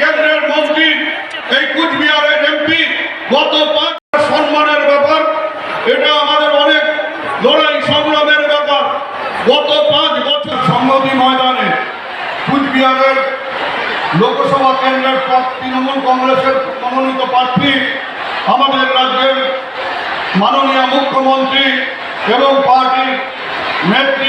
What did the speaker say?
কেন্দ্রের মন্ত্রী, এই কুচবিহারের এমপি গত পাঁচ সম্মানের ব্যাপার। এটা আমাদের অনেক লড়াই সংগ্রামের ব্যাপার। গত পাঁচ বছর সংহতি ময়দানে কুচবিহারের লোকসভা কেন্দ্রের তৃণমূল কংগ্রেসের মনোনীত প্রার্থী, আমাদের রাজ্যের মাননীয় মুখ্যমন্ত্রী এবং পার্টির নেত্রী